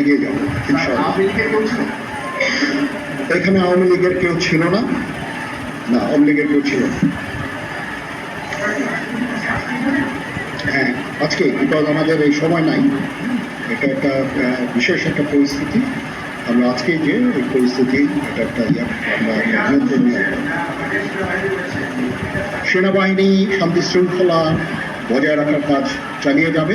এগিয়ে যাব? এখানে আওয়ামী লীগের কেউ ছিল না? না আওয়ামী লীগের কেউ ছিল হ্যাঁ আজকে বিকজ আমাদের এই সময় নাই এটা একটা বিশেষ একটা পরিস্থিতি। আমরা আজকে যে এই পরিস্থিতি এটা একটা সেনাবাহিনী শান্তি শৃঙ্খলা বজায় রাখার কাজ চালিয়ে যাবে।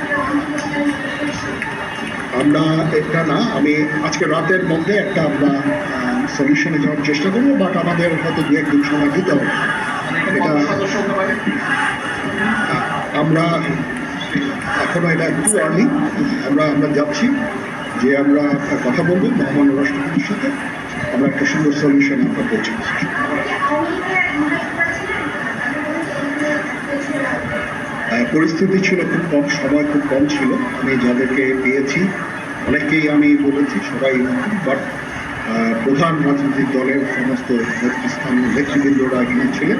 আমরা এটা না, আমি আজকে রাতের মধ্যে একটা আমরা সলিউশনে যাওয়ার চেষ্টা করব বাট আমাদের হয়তো দু একদিন সময় দিতে হবে? আমরা এখনও এটা একটু আর্লি আমরা আমরা যাচ্ছি, যে আমরা কথা বলব মহামান্য রাষ্ট্রপতির সাথে আমরা একটা সুন্দর সলিউশন আমরা পৌঁছে পরিস্থিতি ছিল খুব কম, সময় খুব কম ছিল। আমি যাদেরকে পেয়েছি, অনেককেই আমি বলেছি সবাই বাট প্রধান রাজনৈতিক দলের সমস্ত নেতৃস্থান, নেতৃবৃন্দরা এখানে ছিলেন।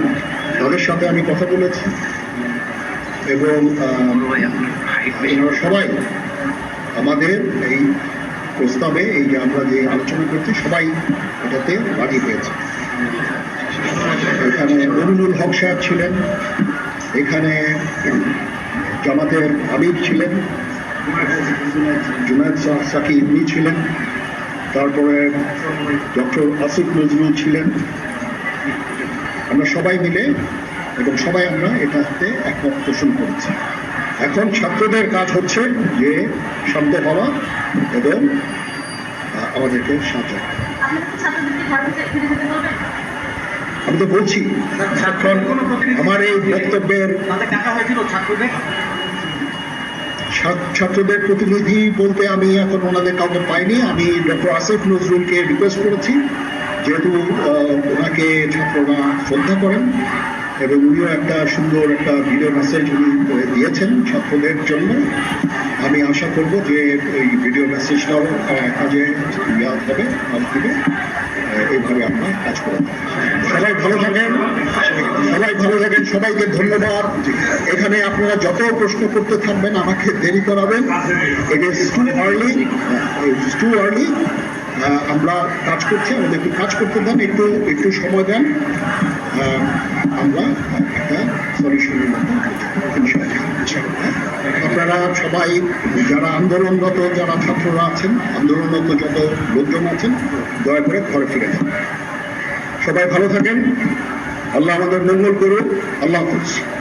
তাদের সাথে আমি কথা বলেছি এবং সবাই আমাদের এই প্রস্তাবে, এই যে আমরা যে আলোচনা করছি, সবাই এটাতে রাজি হয়েছে। এখানে মমিনুল হক সাহেব ছিলেন এখানে জামাতের আমির ছিলেন, জুনায়দ সাকি ইবনি ছিলেন, তারপরে ডক্টর আসিফ নজরুল ছিলেন। আমরা সবাই মিলে, এবং সবাই আমরা এটাতে একমত পোষণ করেছি। এখন ছাত্রদের কাজ হচ্ছে যে শান্ত হওয়া এবং আমাদেরকে সাহায্য করা। আমি তো বলছি এখন আমার এই বক্তব্যের ছাত্রদের? প্রতিনিধি বলতে আমি এখন ওনাদের কাউকে পাইনি। আমি ডক্টর আসিফ নজরুলকে রিকোয়েস্ট করেছি যেহেতু ওনাকে ছাত্ররা শ্রদ্ধা করেন এবং উনিও একটা সুন্দর একটা ভিডিও মেসেজ উনি দিয়েছেন ছাত্রদের জন্য। আমি আশা করব যে এই ভিডিও মেসেজটাও কাজে হবে কাজ দিবে। আহ, এইভাবে আমরা কাজ করব সবাই ভালো থাকেন সবাই ভালো থাকেন সবাইকে ধন্যবাদ। এখানে আপনারা যত প্রশ্ন করতে থাকবেন আমাকে দেরি করাবেন। It is too early too early আমরা কাজ করছি আমাদের একটু কাজ করতে দেন একটু একটু সময় দেন। আহ, আমরা একটা সলিউশনের মতো আপনারা সবাই যারা আন্দোলনরত, যারা ছাত্ররা আছেন আন্দোলনগত যত লোকজন আছেন, দয়া করে ঘরে ফিরে যান। সবাই ভালো থাকেন। আল্লাহ আমাদের মঙ্গল করুক। আল্লাহ হাফিজ।